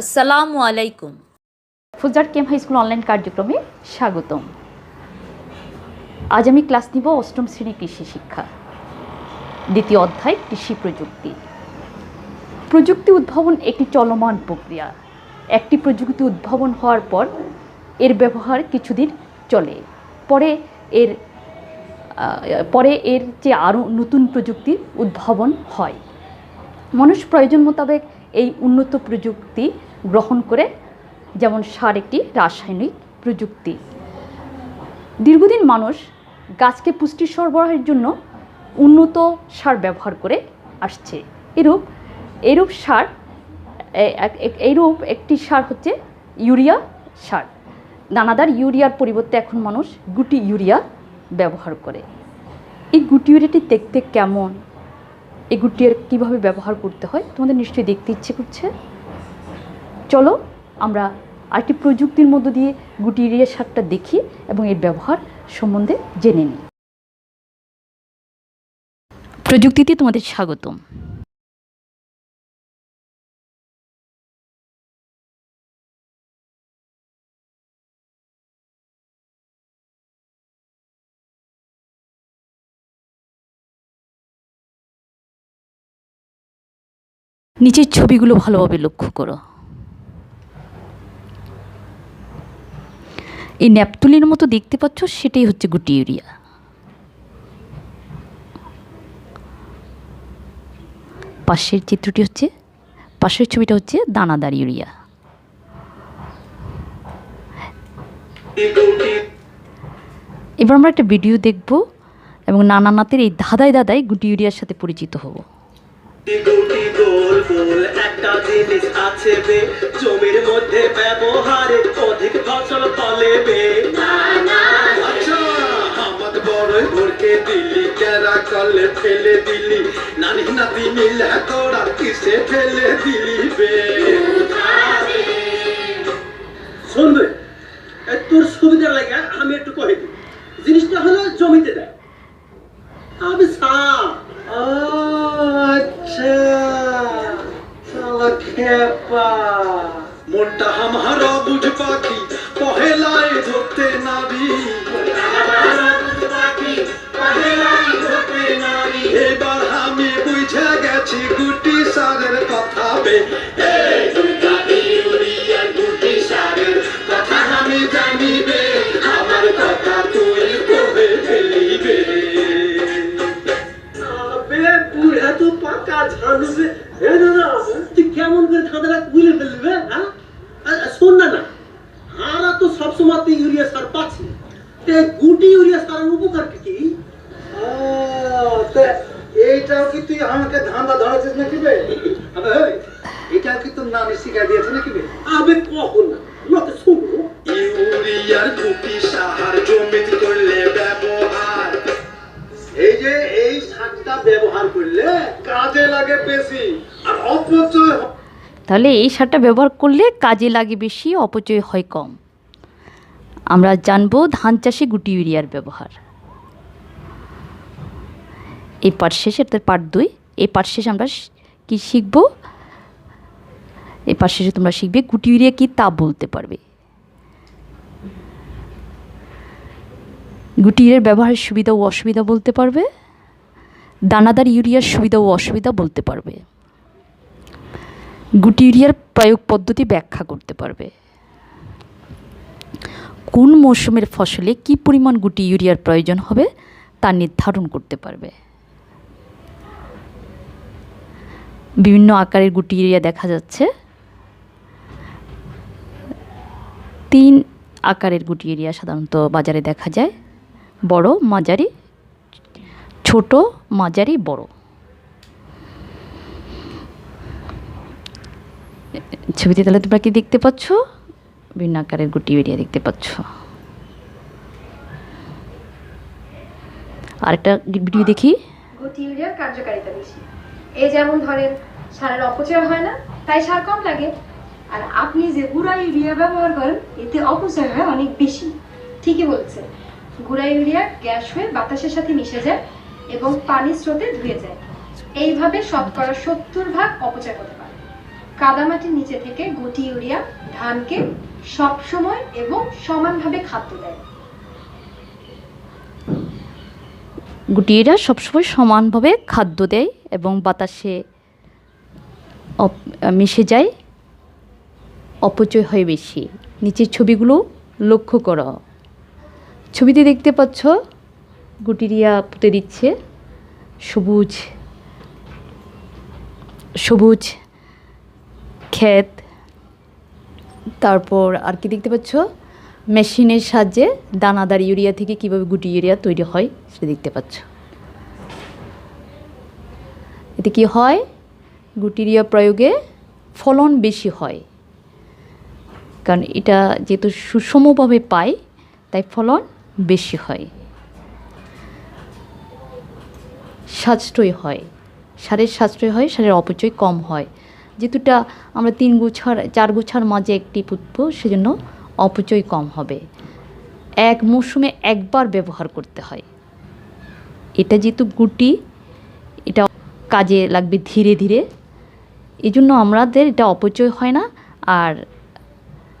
আসসালামু আলাইকুম। ফুলজার কেম হাই স্কুল অনলাইন কার্যক্রমে স্বাগতম। আজ আমি ক্লাস নিব অষ্টম শ্রেণি কৃষি শিক্ষা। দ্বিতীয় অধ্যায়, কৃষি প্রযুক্তি। প্রযুক্তি উদ্ভাবন একটি চলমান প্রক্রিয়া। একটি প্রযুক্তি উদ্ভাবন হওয়ার পর এর ব্যবহার কিছুদিন চলে। পরে এর পরে এর যে আরও নতুন প্রযুক্তির উদ্ভাবন হয়। মানুষ প্রয়োজন মোতাবেক এই উন্নত প্রযুক্তি গ্রহণ করে, যেমন সার একটি রাসায়নিক প্রযুক্তি। দীর্ঘদিন মানুষ গাছকে পুষ্টি সরবরাহের জন্য উন্নত সার ব্যবহার করে আসছে। এরূপ এরূপ সার এইরূপ একটি সার হচ্ছে ইউরিয়া সার। দানাদার ইউরিয়ার পরিবর্তে এখন মানুষ গুটি ইউরিয়া ব্যবহার করে। এই গুটি ইউরিয়াটি দেখতে কেমন? এই আর কীভাবে ব্যবহার করতে হয়, তোমাদের নিশ্চয়ই দেখতে ইচ্ছে করছে। চলো, আমরা আরেকটি প্রযুক্তির মধ্য দিয়ে গুটি এরিয়া সারটা দেখি এবং এর ব্যবহার সম্বন্ধে জেনে নিই। প্রযুক্তিতে তোমাদের স্বাগতম। নিচের ছবিগুলো ভালোভাবে লক্ষ্য করো। এই ন্যাপতুলির মতো দেখতে পাচ্ছ, সেটাই হচ্ছে গুটি ইউরিয়া। পাশের চিত্রটি হচ্ছে, পাশের ছবিটা হচ্ছে দানাদার ইউরিয়া। এবার আমরা একটা ভিডিও দেখব এবং নানা নাতের এই ধাঁধায় দাদাই গুটি ইউরিয়ার সাথে পরিচিত হব। গোল গোল একটা জিনিস আছে বে। জমির মধ্যে ব্যবহারে অধিক ফসল ফলে বে। আচ্ছা ফেলে দিলি। নানি নাতি মিলে তোরা কিসে ফেলে দিলি বে। শুনবে তোর সুবিধা লাগে, আমি একটু কয়ে দিই। জিনিসটা হলো জমিতে দেয় মনটা আমার বুঝ পাখি পহেলায় ধরতে নাবি এবার আমি বুঝে গেছি গুটি সারের কথা বে। ব্যবহার করলে কাজে লাগে বেশি আর অপচয় তাহলে এই সারটা ব্যবহার করলে কাজে লাগে বেশি, অপচয় হয় কম। আমরা জানব ধান চাষে গুটি ইউরিয়ার ব্যবহার। এই পাঠ শেষে অর্থাৎ পাঠ দুই। এই পাঠ শেষে আমরা কি শিখব? এই পাঠ শেষে তোমরা শিখবে গুটি ইউরিয়া কি তা বলতে পারবে। গুটি ইউরিয়ার ব্যবহারের সুবিধা ও অসুবিধা বলতে পারবে। দানাদার ইউরিয়ার সুবিধা ও অসুবিধা বলতে পারবে। গুটি ইউরিয়ার প্রয়োগ পদ্ধতি ব্যাখ্যা করতে পারবে। কোন মৌসুমের ফসলে কি পরিমাণ গুটি ইউরিয়ার প্রয়োজন হবে তা নির্ধারণ করতে পারবে। বিভিন্ন আকারের গুটি ইউরিয়া দেখা যাচ্ছে। তিন আকারের গুটি ইউরিয়া সাধারণত বাজারে দেখা যায়। বড়, মাঝারি ছোট, মাঝারি, বড়। ছবিতে তাহলে তোমরা কি দেখতে পাচ্ছ? বিভিন্ন আকারের গুটি বেরিয়ে দেখতে পাচ্ছ। আরেকটা ভিডিও দেখি। গুটি ইউরিয়ার কার্যকারিতা বেশি এই যেমন ধরেন, সারের অপচয় হয় না, তাই সার কম লাগে। আর আপনি যে গুঁড়া ইউরিয়া ব্যবহার করেন, এতে অপচয় হয় অনেক বেশি। ঠিকই বলছে। গুঁড়া ইউরিয়া গ্যাস হয়ে বাতাসের সাথে মিশে যায় এবং পানির স্রোতে ধুয়ে যায়। এইভাবে শতকরা সত্তর ভাগ অপচয় হতে পারে। কাদামাটির নিচে থেকে গুটি ইউরিয়া ধানকে সব সময় এবং সমানভাবে খাদ্য দেয়। গুটিরা সবসময় সমানভাবে খাদ্য দেয় এবং বাতাসে মিশে যায়, অপচয় হয় বেশি। নিচের ছবিগুলো লক্ষ্য করো। ছবিতে দেখতে পাচ্ছ গুটিরিয়া পুঁতে দিচ্ছে। সবুজ সবুজ ক্ষেত। তারপর আর কি দেখতে পাচ্ছ? মেশিনের সাহায্যে দানাদার ইউরিয়া থেকে কীভাবে গুটি ইউরিয়া তৈরি হয় সেটা দেখতে পাচ্ছ। এতে কি হয়? গুটি ইউরিয়া প্রয়োগে ফলন বেশি হয়। কারণ এটা যেহেতু সুষমভাবে পায়, তাই ফলন বেশি হয়। সাশ্রয় হয়। সারের সাশ্রয় হয়, সারের অপচয় কম হয়। যেহেতুটা আমরা তিন গুছার, চার গুছার মাঝে একটি পুতব, সেজন্য অপচয় কম হবে। এক মৌসুমে একবার ব্যবহার করতে হয়। এটা যেহেতু গুটি, এটা কাজে লাগবে ধীরে ধীরে। এই জন্য আমাদের এটা অপচয় হয় না, আর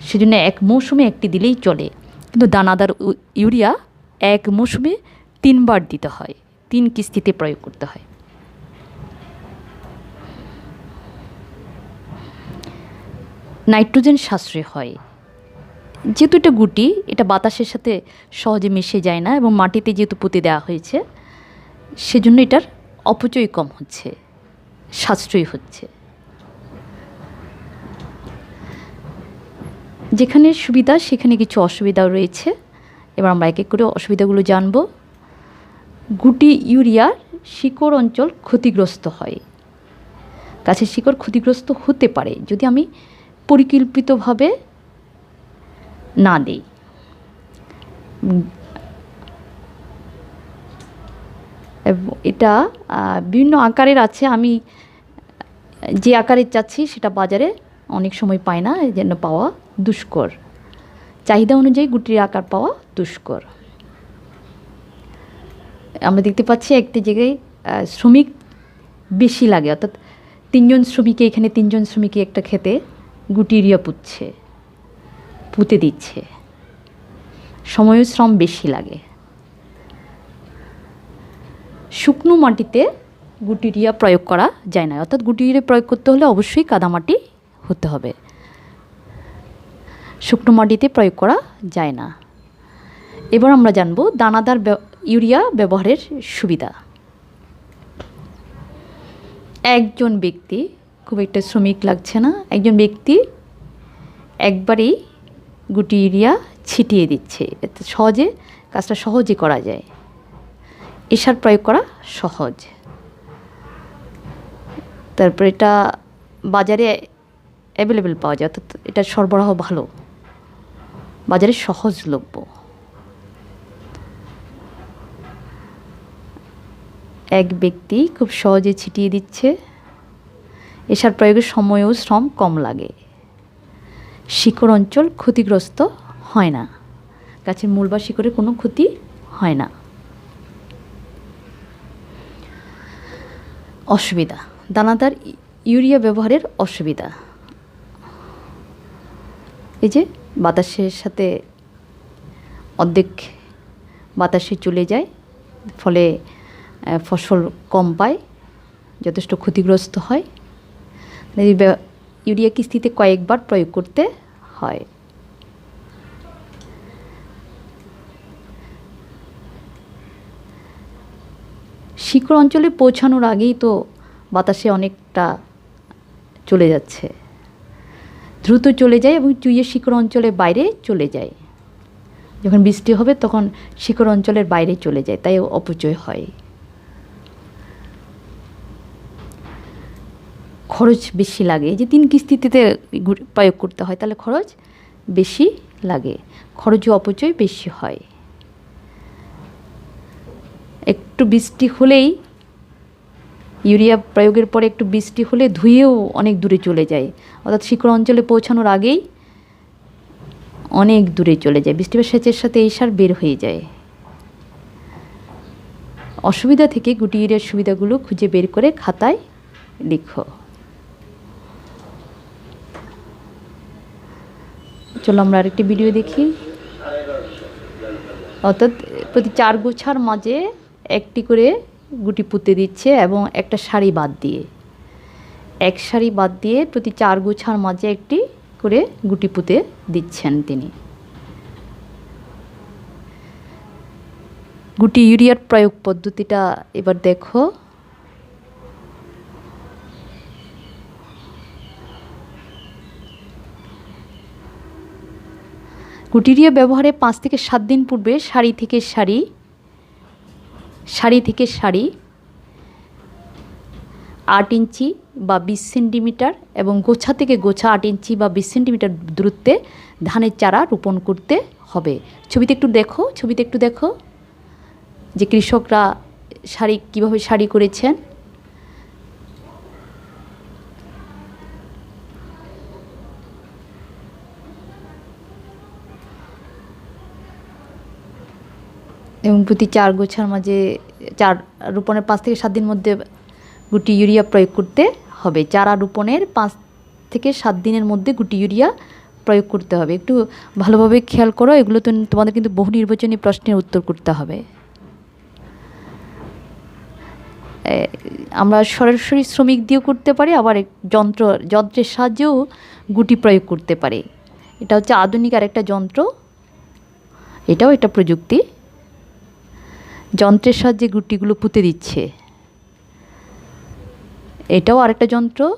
সেজন্য এক মৌসুমে একটি দিলেই চলে। কিন্তু দানাদার ইউরিয়া এক মৌসুমে তিনবার দিতে হয়। তিন কিস্তিতে প্রয়োগ করতে হয়। নাইট্রোজেন সাশ্রয় হয়। যেহেতু এটা গুটি, এটা বাতাসের সাথে সহজে মিশে যায় না এবং মাটিতে যেহেতু পুঁতে দেওয়া হয়েছে, সেজন্য এটার অপচয় কম হচ্ছে, সাশ্রয়ী হচ্ছে। যেখানে সুবিধা, সেখানে কিছু অসুবিধাও রয়েছে। এবার আমরা এক এক করে অসুবিধাগুলো জানব। গুটি ইউরিয়া শিকড় অঞ্চল ক্ষতিগ্রস্ত হয়। গাছের শিকড় ক্ষতিগ্রস্ত হতে পারে, যদি আমি পরিকল্পিতভাবে না দিই। এটা বিভিন্ন আকারের আছে। আমি যে আকারে চাচ্ছি সেটা বাজারে অনেক সময় পাই না এই জন্য পাওয়া দুষ্কর। চাহিদা অনুযায়ী গুটির আকার পাওয়া দুষ্কর। আমরা দেখতে পাচ্ছি একটি জায়গায় শ্রমিক বেশি লাগে। অর্থাৎ তিনজন শ্রমিকে, এখানে তিনজন শ্রমিকে একটা খেতে গুটিরিয়া পুঁতছে, পুঁতে দিচ্ছে। সময় শ্রম বেশি লাগে। শুকনো মাটিতে গুটিরিয়া প্রয়োগ করা যায় না। অর্থাৎ গুটি ইউরিয়া প্রয়োগ করতে হলে অবশ্যই কাদামাটি হতে হবে। শুকনো মাটিতে প্রয়োগ করা যায় না। এবার আমরা জানব, দানাদার ইউরিয়া ব্যবহারের সুবিধা। একজন ব্যক্তি, খুব একটা শ্রমিক লাগছে না, একজন ব্যক্তি একবারেই গুটি ইউরিয়া ছিটিয়ে দিচ্ছে। এতে সহজে কাজটা সহজে করা যায়। এ সার প্রয়োগ করা সহজ। তারপর এটা বাজারে অ্যাভেলেবেল পাওয়া যায়, অর্থাৎ এটা সরবরাহ ভালো। বাজারে সহজলভ্য। এক ব্যক্তি খুব সহজে ছিটিয়ে দিচ্ছে। এসার প্রয়োগের সময় ও শ্রম কম লাগে। শিকড় অঞ্চল ক্ষতিগ্রস্ত হয় না। গাছের মূল বা শিকড়ের কোনো ক্ষতি হয় না। অসুবিধা, দানাদার ইউরিয়া ব্যবহারের অসুবিধা। এই যে বাতাসের সাথে অর্ধেক বাতাসে চলে যায়, ফলে ফসল কম পায়, যথেষ্ট ক্ষতিগ্রস্ত হয়। ইউরিয়া কিস্তিতে কয়েকবার প্রয়োগ করতে হয়। শিকড় অঞ্চলে পৌঁছানোর আগেই তো বাতাসে অনেকটা চলে যাচ্ছে। দ্রুত চলে যায় এবং চুইয়ে শিকড় অঞ্চলের বাইরে চলে যায়। যখন বৃষ্টি হবে তখন শিকড় অঞ্চলের বাইরে চলে যায়, তাই অপচয় হয়। খরচ বেশি লাগে। যে তিন কিস্তিতে প্রয়োগ করতে হয়, তাহলে খরচ বেশি লাগে। খরচ অপচয় বেশি হয়। একটু বৃষ্টি হলেই ইউরিয়া প্রয়োগের পরে একটু বৃষ্টি হলে ধুয়েও অনেক দূরে চলে যায়। অর্থাৎ শিকড় অঞ্চলে পৌঁছানোর আগেই অনেক দূরে চলে যায়। বৃষ্টি বা সেচের সাথে এই সার বের হয়ে যায়। অসুবিধা থেকে গুটি ইউরিয়ার সুবিধাগুলো খুঁজে বের করে খাতায় লিখো। চলো আমরা আরেকটি ভিডিও দেখি। অর্থাৎ প্রতি চার গোছার মাঝে একটি করে গুটি পুঁতে দিচ্ছে এবং একটা শাড়ি বাদ দিয়ে। এক শাড়ি বাদ দিয়ে প্রতি চার গোছার মাঝে একটি করে গুটি পুঁতে দিচ্ছেন তিনি। গুটি ইউরিয়ার প্রয়োগ পদ্ধতিটা এবার দেখো। গুটিরিয়া ব্যবহারে পাঁচ থেকে সাত দিন পূর্বে শাড়ি থেকে শাড়ি শাড়ি থেকে শাড়ি আট ইঞ্চি বা বিশ সেন্টিমিটার এবং গোছা থেকে গোছা আট ইঞ্চি বা বিশ সেন্টিমিটার দূরত্বে ধানের চারা রোপণ করতে হবে। ছবিতে একটু দেখো, ছবিতে একটু দেখো যে কৃষকরা শাড়ি কীভাবে শাড়ি করেছেন। এবং প্রতি চার গোছার মাঝে চার রোপণের পাঁচ থেকে সাত দিন মধ্যে গুটি ইউরিয়া প্রয়োগ করতে হবে। চারা রোপণের পাঁচ থেকে সাত দিনের মধ্যে গুটি ইউরিয়া প্রয়োগ করতে হবে। একটু ভালোভাবে খেয়াল করো, এগুলো তো তোমাদের কিন্তু বহু নির্বাচনী প্রশ্নের উত্তর করতে হবে। আমরা সরাসরি শ্রমিক দিয়েও করতে পারি, আবার যন্ত্র, যন্ত্রের সাহায্যেও গুটি প্রয়োগ করতে পারি। এটা হচ্ছে আধুনিক আরেকটা যন্ত্র। এটাও একটা প্রযুক্তি। যন্ত্রের সাহায্যে গুটিগুলো পুঁতে দিচ্ছে। এটাও আরেকটা যন্ত্র।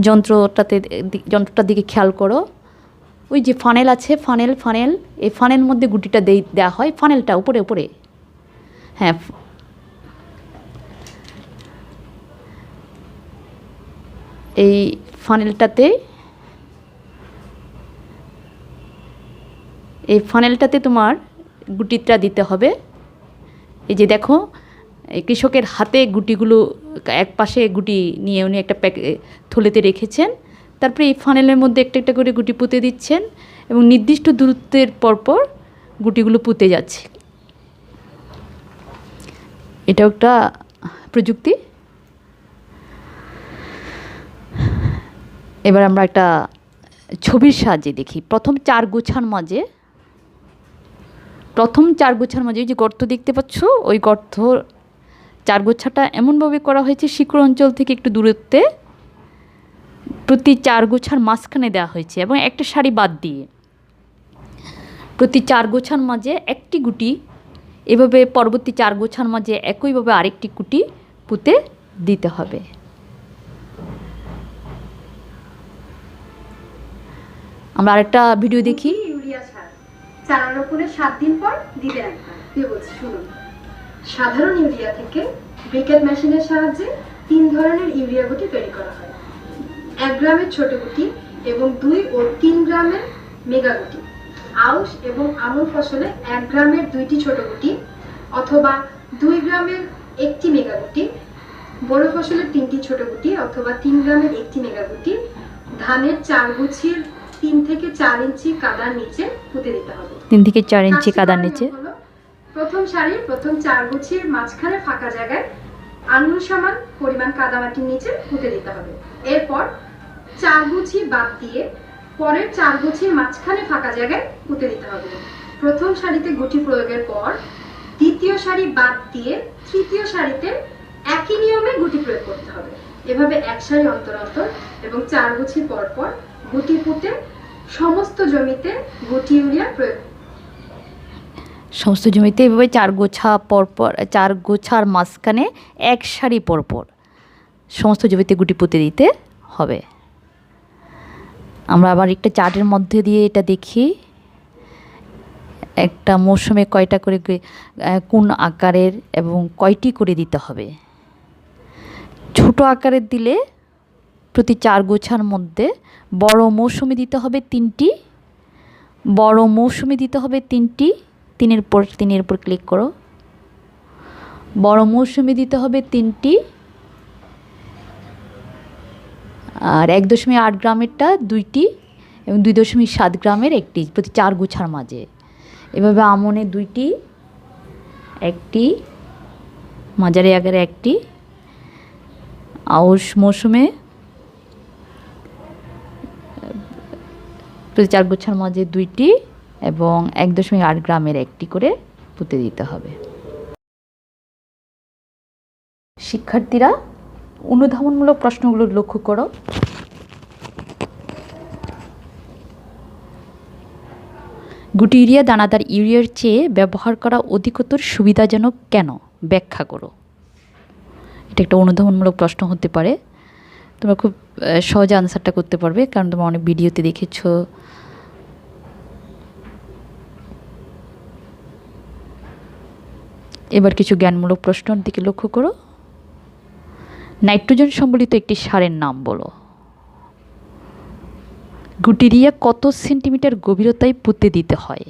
যন্ত্রটাতে যন্ত্রটার দিকে খেয়াল করো। ওই যে ফানেল আছে ফানেল ফানেল এই ফানেল মধ্যে গুটিটা দেই দেওয়া হয়। ফানেলটা উপরে উপরে। হ্যাঁ এই ফানেলটাতে এই ফানেলটাতে তোমার গুটিটা দিতে হবে। এই যে দেখো কৃষকের হাতে গুটিগুলো এক পাশে গুটি নিয়ে উনি একটা প্যাকে থলেতে রেখেছেন। তারপরে এই ফানেলের মধ্যে একটা একটা করে গুটি পুঁতে দিচ্ছেন এবং নির্দিষ্ট দূরত্বের পরপর গুটিগুলো পুঁতে যাচ্ছে। এটাও একটা প্রযুক্তি। এবার আমরা একটা ছবির সাহায্যে দেখি। প্রথম চার গোছার মাঝে প্রথম চার গোছার মাঝে যে গর্ত দেখতে পাচ্ছ, ওই গর্ত চার গোছাটা এমনভাবে করা হয়েছে, শিকড় অঞ্চল থেকে একটু দূরত্বে প্রতি চার গোছার মাঝখানে দেওয়া হয়েছে এবং একটা শাড়ি বাদ দিয়ে। প্রতি চার গোছার মাঝে একটি গুটি, এভাবে পরবর্তী চার গোছার মাঝে একইভাবে আরেকটি গুটি পুঁতে দিতে হবে। আমরা আরেকটা ভিডিও দেখি। চারা রোপণের সাত দিন পর দিতে রাখবেন দিয়ে বলছি, শুনুন, সাধারণ ইউরিয়া থেকে ব্রিকেট মেশিনের সাহায্যে তিন ধরনের ইউরিয়া গুটি তৈরি করা হয়। এক গ্রামের ছোট গুটি এবং দুই ও তিন গ্রামের মেগা গুটি। আউশ এবং আমন ফসলে এক গ্রামের দুইটি ছোট গুটি অথবা দুই গ্রামের একটি মেগা গুটি, বড় ফসলের তিনটি ছোট গুটি অথবা তিন গ্রামের একটি মেগা গুটি, ধানের চার গুছির তিন থেকে চার ইঞ্চি কাদার নিচে পুঁতে দিতে হবে। তিন থেকে চার ইঞ্চি কাদার নিচে। প্রথম সারির প্রথম চার গুছির মাঝখানে ফাঁকা জায়গায় আঙুল সমান পরিমাণ কাদামাটির নিচে পুঁতে দিতে হবে। এরপর চার গুছি বাদ দিয়ে পরের চার গুছির মাঝখানে ফাঁকা জায়গায় পুঁতে দিতে হবে। প্রথম সারিতে গুটি প্রয়োগের পর দ্বিতীয় সারি বাদ দিয়ে তৃতীয় সারিতে একই নিয়মে গুটি প্রয়োগ করতে হবে। এভাবে এক সারি অন্তর অন্তর এবং চার গুছি পর পর গুটি পুঁতে সমস্ত জমিতে গুটি ইউরিয়া প্রয়োগ সমস্ত জমিতে এভাবে চার গোছা পরপর, চার গোছার মাঝখানে এক সারি পরপর সমস্ত জমিতে গুটি পুঁতে দিতে হবে। আমরা আবার একটা চার্টের মধ্যে দিয়ে এটা দেখি। একটা মৌসুমে কয়টা করে কোন আকারের এবং কয়টি করে দিতে হবে। ছোট আকারের দিলে প্রতি চার গোছার মধ্যে বড় মৌসুমে দিতে হবে তিনটি, বড় মৌসুমে দিতে হবে তিনটি তিনের পর তিনের উপর ক্লিক করো। বড় মৌসুমি দিতে হবে তিনটি। আর এক দশমিক আট গ্রামেরটা দুইটি এবং দুই দশমিক সাত গ্রামের একটি, প্রতি চার গুছার মাঝে। এভাবে আমনে দুইটি, একটি মাজারে আগের একটি। আউশ মৌসুমে প্রতি চার গুছার মাঝে দুইটি। এবং এক দশমিক আট গ্রামের একটি করে পুঁতে দিতে হবে। শিক্ষার্থীরা, অনুধাবনমূলক প্রশ্নগুলো লক্ষ্য করো। গুটি ইউরিয়া দানাদার ইউরিয়ার চেয়ে ব্যবহার করা অধিকতর সুবিধাজনক কেন? ব্যাখ্যা করো। এটা একটা অনুধাবনমূলক প্রশ্ন হতে পারে। তোমরা খুব সহজে আনসারটা করতে পারবে, কারণ তোমরা অনেক ভিডিওতে দেখেছ। এবার কিছু জ্ঞানমূলক প্রশ্নের দিকে লক্ষ্য করো। নাইট্রোজেন সম্বলিত একটি সারের নাম বলো। গুটিরিয়া কত সেন্টিমিটার গভীরতায় পুঁতে দিতে হয়?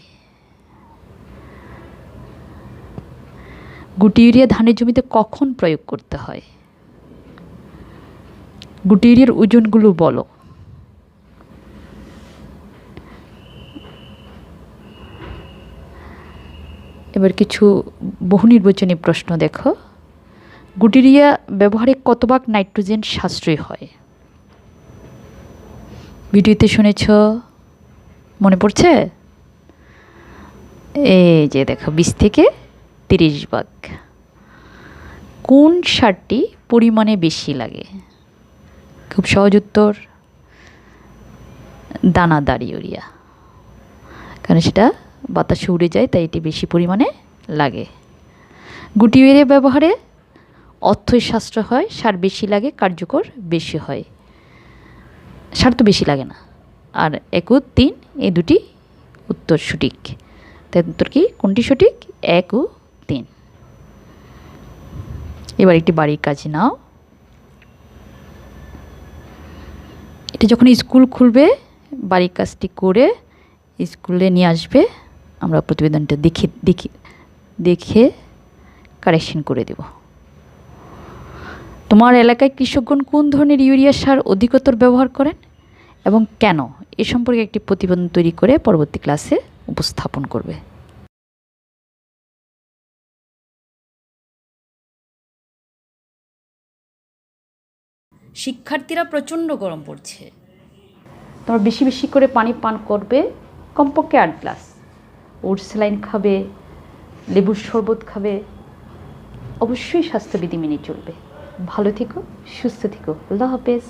গুটি ইউরিয়া ধানের জমিতে কখন প্রয়োগ করতে হয়? গুটি ইউরিয়ার ওজনগুলো বলো। এবার কিছু বহু নির্বাচনী প্রশ্ন দেখো। গুটিরিয়া ব্যবহারে কত ভাগ নাইট্রোজেন সাশ্রয় হয়? ভিডিওতে শুনেছ? মনে পড়ছে? এই যে দেখো, বিশ থেকে তিরিশ ভাগ। কোন সারটি পরিমাণে বেশি লাগে? খুব সহজ উত্তর, দানাদার ইউরিয়া। কারণ সেটা বাতাসে উড়ে যায়, তাই এটি বেশি পরিমাণে লাগে। গুটি ইউরিয়া ব্যবহারে অর্থই সাশ্রয় হয়, সার বেশি লাগে, কার্যকর বেশি হয়। সার তো বেশি লাগে না। আর এক ও তিন এই দুটি উত্তর সঠিক। তাই উত্তর কি? কোনটি সঠিক? এক ও তিন। এবার একটি বাড়ির কাজ নাও। এটা যখন স্কুল খুলবে, বাড়ির কাজটি করে স্কুলে নিয়ে আসবে আমরা প্রতিবেদনটা দেখে দেখে দেখে কারেকশন করে দেব। তোমার এলাকায় কৃষকগণ কোন ধরনের ইউরিয়া সার অধিকতর ব্যবহার করেন এবং কেন? এ সম্পর্কে একটি প্রতিবেদন তৈরি করে পরবর্তী ক্লাসে উপস্থাপন করবে। শিক্ষার্থীরা প্রচণ্ড গরম পড়ছে। তোমরা বেশি বেশি করে পানি পান করবে কমপক্ষে আট গ্লাস ওটস স্যালাইন খাবে, লেবুর শরবত খাবে, অবশ্যই স্বাস্থ্যবিধি মেনে চলবে। ভালো থেকো, সুস্থ থেকো। আল্লাহ হাফেজ।